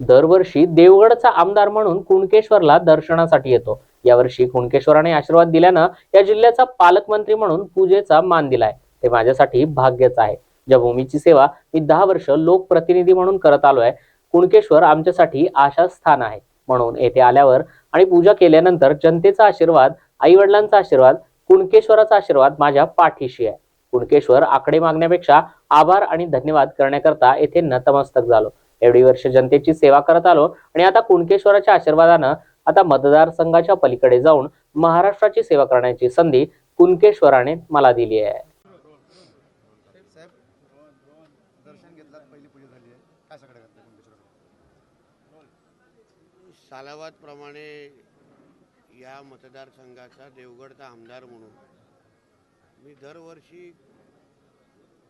दरवर्षी देवगडचा आमदार म्हणून कुणकेश्वरला दर्शनासाठी येतो. यावर्षी कुणकेश्वराने आशीर्वाद दिल्यानं या जिल्ह्याचा पालकमंत्री म्हणून पूजेचा मान दिलाय. ते माझ्यासाठी भाग्यच आहे. ज्या भूमीची सेवा मी दहा वर्ष लोकप्रतिनिधी म्हणून करत आलोय. कुणकेश्वर आमच्यासाठी आशा स्थान आहे. म्हणून येथे आल्यावर आणि पूजा केल्यानंतर जनतेचा आशीर्वाद आई वडिलांचा आशीर्वाद कुणकेश्वराचा आशीर्वाद माझ्या पाठीशी आहे. कुणकेश्वर आकडे मागण्यापेक्षा आभार आणि धन्यवाद करण्याकरता येथे नतमस्तक झालो. एवढी वर्ष जनतेची सेवा करत आलो आणि आता कुणकेश्वराच्या आशीर्वादानं आता मतदारसंघाच्या पलीकडे जाऊन महाराष्ट्राची सेवा करण्याची संधी कुणकेश्वराने मला दिली आहे. सालावादप्रमाणे या मतदारसंघाचा देवगडचा आमदार म्हणून मी दरवर्षी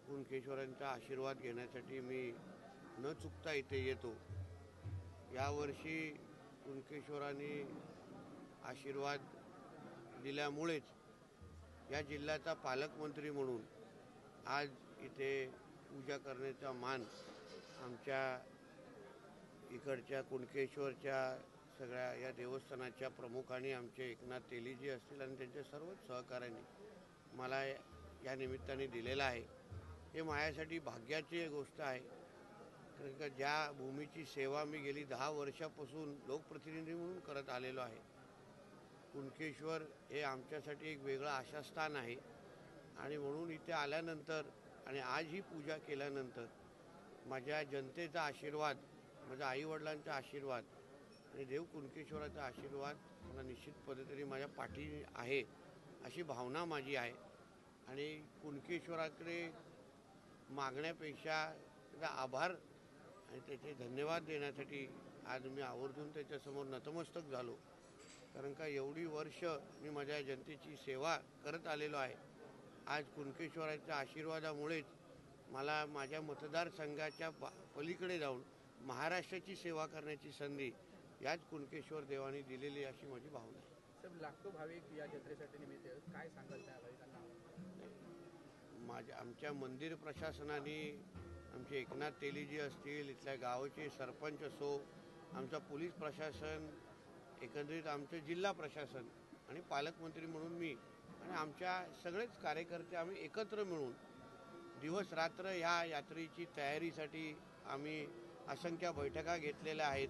कुणकेश्वरांचा आशीर्वाद घेण्यासाठी मी न चुकता इथे येतो. यावर्षी कुणकेश्वरांनी आशीर्वाद दिल्यामुळेच या जिल्ह्याचा पालकमंत्री म्हणून आज इथे पूजा करण्याचा मान आमच्या इकडच्या कुणकेश्वरच्या सगळ्या या देवस्थानाच्या प्रमुखांनी आमचे एकनाथ तेलीजी असतील आणि त्यांच्या सर्वच सहकाऱ्यांनी मला या निमित्ताने दिलेलं आहे. हे माझ्यासाठी भाग्याची गोष्ट आहे. का ज्या भूमीची सेवा मी गेली दहा वर्षापासून लोकप्रतिनिधी म्हणून करत आलेलो आहे. कुणकेश्वर हे आमच्यासाठी एक वेगळं आशास्थान आहे. आणि म्हणून इथे आल्यानंतर आणि आज ही पूजा केल्यानंतर माझ्या जनतेचा आशीर्वाद माझ्या आईवडिलांचा आशीर्वाद आणि देव कुणकेश्वराचा आशीर्वाद मला निश्चित पद्धतीने माझ्या पाठी आहे अशी भावना माझी आहे. आणि कुणकेश्वराकडे मागण्यापेक्षा आभार आणि त्याचे धन्यवाद देण्यासाठी आज मी आवर्जून त्याच्यासमोर नतमस्तक झालो. कारण का एवढी वर्ष मी माझ्या जनतेची सेवा करत आलेलो आहे. आज कुणकेश्वराच्या आशीर्वादामुळेच मला माझ्या मतदारसंघाच्या पलीकडे जाऊन महाराष्ट्राची सेवा करण्याची संधी याच कुणकेश्वर देवाने दिलेली अशी माझी भावना आहे. साहेब लाखो भाविक या जत्रेसाठी निमित्त. काय सांगाल त्या भाविकांना माझ्या आमच्या मंदिर प्रशासनाने आमचे एकनाथ तेलीजी असतील इथल्या गावाचे सरपंच असो आमचं पोलीस प्रशासन एकंदरीत आमचं जिल्हा प्रशासन आणि पालकमंत्री म्हणून मी आणि आमच्या सगळेच कार्यकर्ते आम्ही एकत्र मिळून दिवस रात्र ह्या यात्रेची तयारीसाठी आम्ही असंख्य बैठका घेतलेल्या आहेत.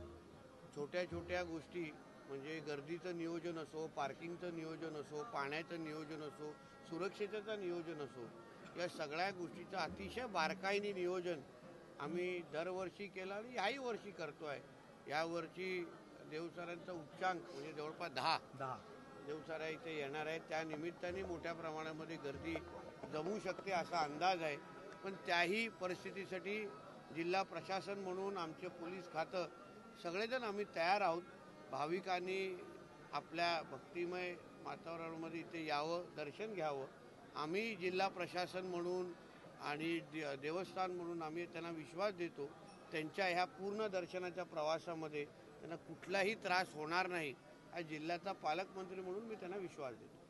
छोट्या छोट्या गोष्टी म्हणजे गर्दीचं नियोजन असो पार्किंगचं नियोजन असो पाण्याचं नियोजन असो सुरक्षेचं नियोजन असो या सगळ्या गोष्टीचं अतिशय बारकाईने नियोजन आम्ही दरवर्षी केलं आणि याही वर्षी करतो आहे. यावर्षी देवसरांचा उच्चांक म्हणजे जवळपास दहा दहा. देवसारा इथे येणार आहे त्या निमित्ताने मोठ्या प्रमाणामध्ये गर्दी जमू शकते असा अंदाज आहे. पण त्याही परिस्थितीसाठी जिल्हा प्रशासन म्हणून आमचे पोलीस खातं सगळेजण आम्ही तयार आहोत. भाविकांनी आपल्या भक्तिमय वातावरणामध्ये इथे यावं दर्शन घ्यावं. आम्ही जिल्हा प्रशासन म्हणून आणि दे- देवस्थान म्हणून आम्ही त्यांना विश्वास देतो. त्यांच्या ह्या पूर्ण दर्शनाच्या प्रवासामध्ये त्यांना कुठलाही त्रास होणार नाही. हा जिल्ह्याचा पालकमंत्री म्हणून मी त्यांना विश्वास देतो.